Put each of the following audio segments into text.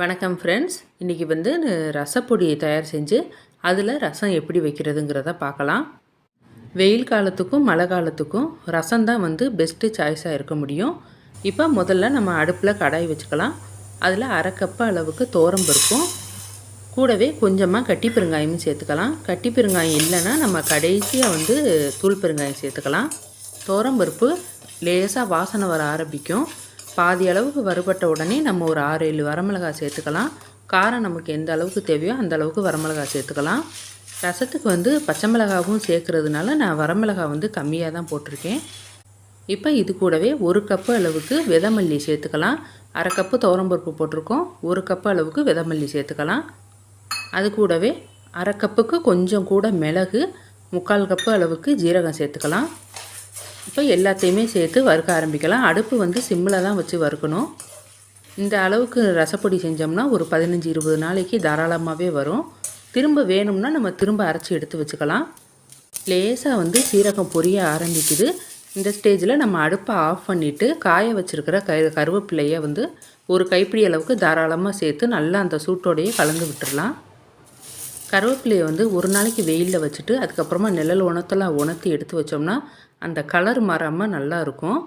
வணக்கம் ஃப்ரெண்ட்ஸ் இன்றைக்கி வந்து ரசப்பொடியை தயார் செஞ்சு அதில் ரசம் எப்படி வைக்கிறதுங்கிறத பார்க்கலாம். வெயில் காலத்துக்கும் மழை காலத்துக்கும் ரசம் தான் வந்து பெஸ்ட்டு சாய்ஸாக இருக்க முடியும். இப்போ முதல்ல நம்ம அடுப்பில் கடாய் வச்சுக்கலாம். அதில் அரை கப்பு அளவுக்கு தோரம் இருக்கும் கூடவே கொஞ்சமாக கட்டி பெருங்காயமும் சேர்த்துக்கலாம். கட்டி பெருங்காயம் இல்லைன்னா நம்ம கடைசியாக வந்து தூள் பெருங்காயம் சேர்த்துக்கலாம். பருப்பு லேசாக வாசனை வர ஆரம்பிக்கும். பாதி அளவுக்கு வறுபட்ட உடனே நம்ம ஒரு ஆறு ஏழு வரமிளகாய் சேர்த்துக்கலாம். காரம் நமக்கு எந்த அளவுக்கு தேவையோ அந்த அளவுக்கு வரமிளகாய் சேர்த்துக்கலாம். ரசத்துக்கு வந்து பச்சை மிளகாவும் சேர்க்குறதுனால நான் வரமிளகாய் வந்து கம்மியாக தான் போட்டிருக்கேன். இப்போ இது கூடவே ஒரு கப்பு அளவுக்கு விதமல்லி சேர்த்துக்கலாம். அரை கப்பு துவரம்பருப்பு போட்டிருக்கோம். ஒரு கப்பு அளவுக்கு விதமல்லி சேர்த்துக்கலாம். அது கூடவே அரை கப்புக்கு கொஞ்சம் கூட மிளகு முக்கால் கப்பு அளவுக்கு ஜீரகம் சேர்த்துக்கலாம். இப்போ எல்லாத்தையுமே சேர்த்து வறுக்க ஆரம்பிக்கலாம். அடுப்பு வந்து சிம்மில் தான் வச்சு வறுக்கணும். இந்த அளவுக்கு ரசப்பொடி செஞ்சோம்னா ஒரு பதினஞ்சு இருபது நாளைக்கு தாராளமாகவே வரும். திரும்ப வேணும்னா நம்ம திரும்ப அரைச்சி எடுத்து வச்சுக்கலாம். லேசாக வந்து சீரகம் பொரிய ஆரம்பிக்குது. இந்த ஸ்டேஜில் நம்ம அடுப்பை ஆஃப் பண்ணிவிட்டு காய வச்சுருக்கிற க கருவேப்பிலையை வந்து ஒரு கைப்பிடி அளவுக்கு தாராளமாக சேர்த்து நல்லா அந்த சூட்டோடையே கலந்து விட்டுடலாம் கருவேப்பிலையை வந்து ஒரு நாளைக்கு வெயிலில் வச்சுட்டு அதுக்கப்புறமா நிழல் உணத்தெல்லாம் உணர்த்தி எடுத்து வச்சோம்னா அந்த கலர் மாறாமல் நல்லாயிருக்கும்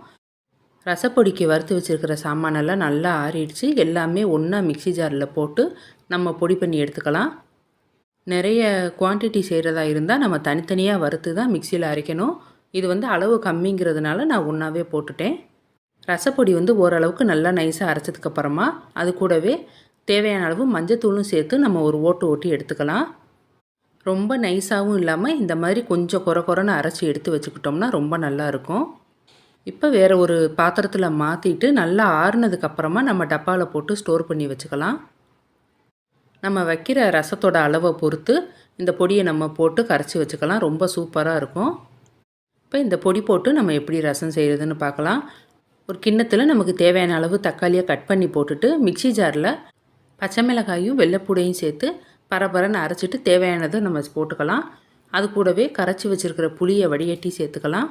ரசப்பொடிக்கு வறுத்து வச்சுருக்கிற சாமானெல்லாம் நல்லா ஆறிடுச்சு. எல்லாமே ஒன்றா மிக்சி ஜாரில் போட்டு நம்ம பொடி பண்ணி எடுத்துக்கலாம். நிறைய குவான்டிட்டி செய்கிறதா இருந்தால் நம்ம தனித்தனியாக வறுத்து தான் மிக்சியில் அரைக்கணும். இது வந்து அளவு கம்மிங்கிறதுனால நான் ஒன்றாவே போட்டுட்டேன். ரசப்பொடி வந்து ஓரளவுக்கு நல்லா நைஸாக அரைச்சதுக்கப்புறமா அது கூடவே தேவையான அளவு மஞ்சத்தூளும் சேர்த்து நம்ம ஒரு ஓட்டு ஓட்டி எடுத்துக்கலாம். ரொம்ப நைஸாகவும் இல்லாமல் இந்த மாதிரி கொஞ்சம் குறை குறைன்னு அரைச்சி எடுத்து வச்சுக்கிட்டோம்னா ரொம்ப நல்லாயிருக்கும் இப்போ வேறு ஒரு பாத்திரத்தில் மாற்றிட்டு நல்லா ஆறுனதுக்கப்புறமா நம்ம டப்பாவில் போட்டு ஸ்டோர் பண்ணி வச்சுக்கலாம். நம்ம வைக்கிற ரசத்தோட அளவை பொறுத்து இந்த பொடியை நம்ம போட்டு கரைச்சி வச்சுக்கலாம். ரொம்ப சூப்பராக இருக்கும். இப்போ இந்த பொடி போட்டு நம்ம எப்படி ரசம் செய்கிறதுன்னு பார்க்கலாம் ஒரு கிண்ணத்தில் நமக்கு தேவையான அளவு தக்காளியை கட் பண்ணி போட்டுட்டு மிக்சி ஜாரில் பச்சை மிளகாயும் வெள்ளைப்பூடையும் சேர்த்து பரபரன்னு அரைச்சிட்டு தேவையானதை நம்ம போட்டுக்கலாம். அது கூடவே கரைச்சி வச்சுருக்கிற புளியை வடிகட்டி சேர்த்துக்கலாம்.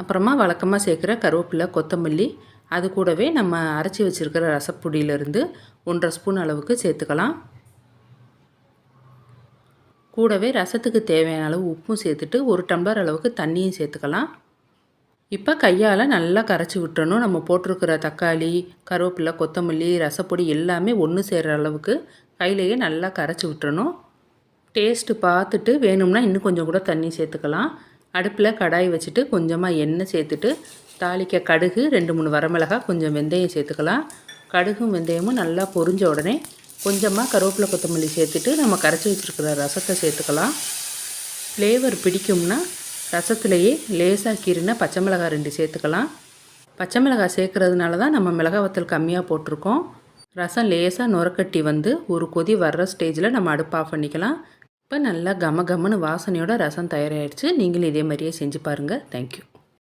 அப்புறமா வழக்கமாக சேர்க்குற கருவேப்பிலை கொத்தமல்லி அது கூடவே நம்ம அரைச்சி வச்சுருக்கிற ரசப்பொடியிலேருந்து ஒன்றரை ஸ்பூன் அளவுக்கு சேர்த்துக்கலாம். கூடவே ரசத்துக்கு தேவையான அளவு உப்பும் சேர்த்துட்டு ஒரு டம்ளர் அளவுக்கு தண்ணியும் சேர்த்துக்கலாம். இப்போ கையால் நல்லா கரைச்சி விட்டுறணும். நம்ம போட்டிருக்கிற தக்காளி கருவேப்பிலை கொத்தமல்லி ரசப்பொடி எல்லாமே ஒன்று சேர்கிற அளவுக்கு கையிலேயே நல்லா கரைச்சி விட்டுறணும். டேஸ்ட்டு பார்த்துட்டு வேணும்னா இன்னும் கொஞ்சம் கூட தண்ணி சேர்த்துக்கலாம். அடுப்பில் கடாய் வச்சுட்டு கொஞ்சமாக எண்ணெய் சேர்த்துட்டு தாளிக்க கடுகு ரெண்டு மூணு வரமிளகா கொஞ்சம் வெந்தயம் சேர்த்துக்கலாம். கடுகும் வெந்தயமும் நல்லா பொரிஞ்ச உடனே கொஞ்சமாக கருவேப்பிலை கொத்தமல்லி சேர்த்துட்டு நம்ம கரைச்சி வச்சுருக்கிற ரசத்தை சேர்த்துக்கலாம். ஃப்ளேவர் பிடிக்கும்னா ரசத்துலேயே லேசாக கீரினா பச்சை மிளகாய் ரெண்டு சேர்த்துக்கலாம். பச்சை மிளகாய் சேர்க்குறதுனால தான் நம்ம மிளகாய் கம்மியாக போட்டிருக்கோம். ரசம் லேசாக நுரக்கட்டி வந்து ஒரு கொதி வர்ற ஸ்டேஜில் நம்ம அடுப்பு ஆஃப் பண்ணிக்கலாம். இப்போ நல்லா கம கமன்னு வாசனையோட ரசம் தயாராகிடுச்சு நீங்களும் இதே மாதிரியே செஞ்சு பாருங்கள் தேங்க்யூ